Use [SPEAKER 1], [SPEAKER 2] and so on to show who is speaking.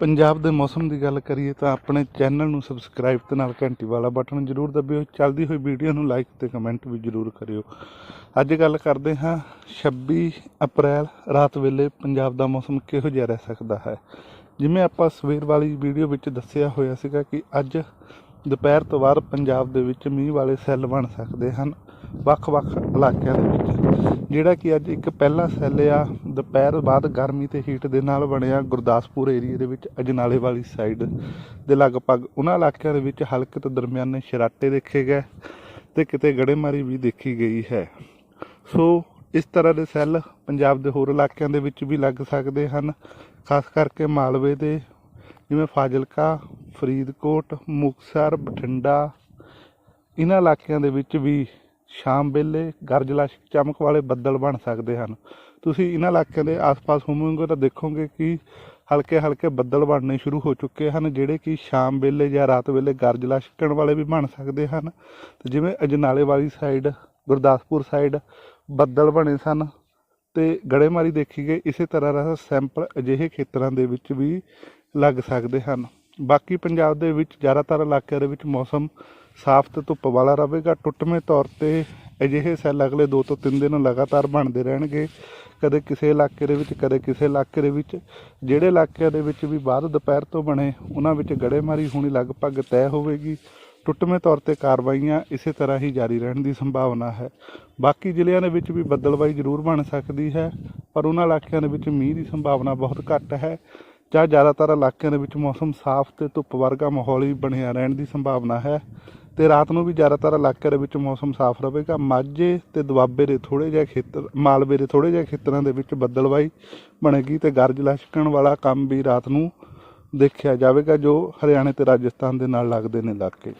[SPEAKER 1] ਪੰਜਾਬ ਦੇ ਮੌਸਮ ਦੀ ਗੱਲ ਕਰੀਏ ਤਾਂ ਆਪਣੇ ਚੈਨਲ ਨੂੰ ਸਬਸਕ੍ਰਾਈਬ ਤੇ ਨਾਲ ਘੰਟੀ ਵਾਲਾ ਬਟਨ ਜ਼ਰੂਰ ਦਬਿਓ। ਚੱਲਦੀ ਹੋਈ ਵੀਡੀਓ ਨੂੰ ਲਾਈਕ ਤੇ ਕਮੈਂਟ ਵੀ ਜ਼ਰੂਰ ਕਰਿਓ। ਅੱਜ ਗੱਲ ਕਰਦੇ ਹਾਂ 26 ਅਪ੍ਰੈਲ, ਰਾਤ ਵੇਲੇ ਪੰਜਾਬ ਦਾ ਮੌਸਮ ਕਿਹੋ ਜਿਹਾ ਰਹਿ ਸਕਦਾ ਹੈ? ਜਿਵੇਂ ਆਪਾਂ ਸਵੇਰ ਵਾਲੀ ਵੀਡੀਓ ਵਿੱਚ ਦੱਸਿਆ ਹੋਇਆ ਸੀਗਾ ਕਿ ਅੱਜ ਦੁਪਹਿਰ ਤੋਂ ਬਾਅਦ ਪੰਜਾਬ ਦੇ ਵਿੱਚ ਮੀਂਹ ਵਾਲੇ ਸੈੱਲ ਬਣ ਸਕਦੇ ਹਨ ਵੱਖ-ਵੱਖ ਇਲਾਕਿਆਂ ਦੇ ਵਿੱਚ। ਜਿਹੜਾ ਕਿ ਅੱਜ ਇੱਕ ਪਹਿਲਾ ਸੈੱਲ ਆ, ਦੁਪਹਿਰ ਬਾਅਦ ਗਰਮੀ ਤੇ ਹੀਟ ਦੇ ਨਾਲ ਬਣਿਆ ਗੁਰਦਾਸਪੁਰ ਏਰੀਆ ਦੇ ਵਿੱਚ ਅਜਨਾਲੇ ਵਾਲੀ ਸਾਈਡ ਦੇ ਲਗਭਗ ਉਹਨਾਂ ਇਲਾਕਿਆਂ ਦੇ ਵਿੱਚ ਹਲਕੇ ਤੋਂ ਦਰਮਿਆਨੇ ਸ਼ਰਾਟੇ ਦੇਖੇ ਗਏ ਤੇ ਕਿਤੇ ਗੜੇਮਾਰੀ ਵੀ ਦੇਖੀ ਗਈ ਹੈ। ਸੋ ਇਸ ਤਰ੍ਹਾਂ ਦੇ ਸੈੱਲ ਪੰਜਾਬ ਦੇ ਹੋਰ ਇਲਾਕਿਆਂ ਦੇ ਵਿੱਚ ਵੀ ਲੱਗ ਸਕਦੇ ਹਨ, ਖਾਸ ਕਰਕੇ ਮਾਲਵੇ ਦੇ, ਜਿਵੇਂ ਫਾਜ਼ਿਲਕਾ, ਫਰੀਦਕੋਟ, ਮੁਕਤਸਰ, ਬਠਿੰਡਾ, ਇਹਨਾਂ ਇਲਾਕਿਆਂ ਦੇ ਵਿੱਚ ਵੀ ਸ਼ਾਮ ਵੇਲੇ ਗਰਜਲਾ ਚਮਕ ਵਾਲੇ ਬੱਦਲ ਬਣ ਸਕਦੇ ਹਨ। ਤੁਸੀਂ ਇਹਨਾਂ ਇਲਾਕਿਆਂ ਦੇ ਆਸ-ਪਾਸ ਹੋਵੋਗੇ ਤਾਂ ਦੇਖੋਗੇ ਕਿ ਹਲਕੇ ਹਲਕੇ ਬੱਦਲ ਬਣਨੇ ਸ਼ੁਰੂ ਹੋ ਚੁੱਕੇ ਹਨ, ਜਿਹੜੇ ਕਿ ਸ਼ਾਮ ਵੇਲੇ ਜਾਂ ਰਾਤ ਵੇਲੇ ਗਰਜਲਾ ਛਿੱਕਣ ਵਾਲੇ ਵੀ ਬਣ ਸਕਦੇ ਹਨ। ਤੇ ਜਿਵੇਂ ਅਜਨਾਲੇ ਵਾਲੀ ਸਾਈਡ, ਗੁਰਦਾਸਪੁਰ ਸਾਈਡ ਬੱਦਲ ਬਣੇ ਸਨ ਤੇ ਗੜੇਮਾਰੀ ਦੇਖੀ ਗਈ, ਇਸੇ ਤਰ੍ਹਾਂ ਦਾ ਸੈਂਪਲ ਅਜਿਹੇ ਖੇਤਰਾਂ ਦੇ ਵਿੱਚ ਵੀ ਲੱਗ ਸਕਦੇ ਹਨ। ਬਾਕੀ ਪੰਜਾਬ ਦੇ ਵਿੱਚ ਜ਼ਿਆਦਾਤਰ ਇਲਾਕਿਆਂ ਦੇ ਵਿੱਚ ਮੌਸਮ ਸਾਫ਼ ਤੇ ਧੁੱਪ ਵਾਲਾ ਰਹੇਗਾ। ਟੁੱਟਵੇਂ ਤੌਰ ਤੇ ਅਜਿਹੇ ਸੈੱਲ ਅਗਲੇ 2 ਤੋਂ 3 ਦਿਨ ਲਗਾਤਾਰ ਬਣਦੇ ਰਹਿਣਗੇ। ਕਦੇ ਕਿਸੇ ਇਲਾਕੇ ਦੇ ਵਿੱਚ, ਕਦੇ ਕਿਸੇ ਇਲਾਕੇ ਦੇ ਵਿੱਚ। ਜਿਹੜੇ ਇਲਾਕਿਆਂ ਦੇ ਵਿੱਚ ਵੀ ਬਾਅਦ ਦੁਪਹਿਰ ਤੋਂ ਬਣੇ, ਉਹਨਾਂ ਵਿੱਚ ਗੜੇਮਾਰੀ ਹੋਣੀ ਲਗਭਗ ਤੈਅ ਹੋਵੇਗੀ। ਟੁੱਟਵੇਂ ਤੌਰ ਤੇ ਕਾਰਵਾਈਆਂ ਇਸੇ ਤਰ੍ਹਾਂ ਹੀ ਜਾਰੀ ਰਹਿਣ ਦੀ ਸੰਭਾਵਨਾ ਹੈ। ਬਾਕੀ ਜ਼ਿਲ੍ਹਿਆਂ ਦੇ ਵਿੱਚ ਵੀ ਬੱਦਲਬਾਈ ਜ਼ਰੂਰ ਬਣ ਸਕਦੀ ਹੈ, ਪਰ ਉਹਨਾਂ ਇਲਾਕਿਆਂ ਦੇ ਵਿੱਚ ਮੀਂਹ ਦੀ ਸੰਭਾਵਨਾ ਬਹੁਤ ਘੱਟ ਹੈ। ਜਾਂ ਜ਼ਿਆਦਾਤਰ ਇਲਾਕਿਆਂ ਦੇ ਵਿੱਚ ਮੌਸਮ ਸਾਫ਼ ਤੇ ਧੁੱਪ ਵਰਗਾ ਮਾਹੌਲ ਹੀ ਬਣਿਆ ਰਹਿਣ ਦੀ ਸੰਭਾਵਨਾ ਹੈ ਤੇ ਰਾਤ ਨੂੰ ਵੀ ਜ਼ਿਆਦਾਤਰ ਇਲਾਕਿਆਂ ਦੇ ਵਿੱਚ ਮੌਸਮ ਸਾਫ਼ ਰਹੇਗਾ। ਮਾਝੇ ਤੇ ਦੁਆਬੇ ਦੇ ਥੋੜੇ ਜਿਹੇ ਖੇਤਰ, ਮਾਲਵੇ ਦੇ ਥੋੜੇ ਜਿਹੇ ਖੇਤਰਾਂ ਦੇ ਵਿੱਚ ਬੱਦਲਬਾਈ ਬਣੇਗੀ ਤੇ ਗਰਜ ਲਸ਼ਕਣ ਵਾਲਾ ਕੰਮ ਵੀ ਰਾਤ ਨੂੰ ਦੇਖਿਆ ਜਾਵੇਗਾ, ਜੋ ਹਰਿਆਣੇ ਤੇ ਰਾਜਸਥਾਨ ਦੇ ਨਾਲ ਲੱਗਦੇ ਨੇ ਇਲਾਕੇ।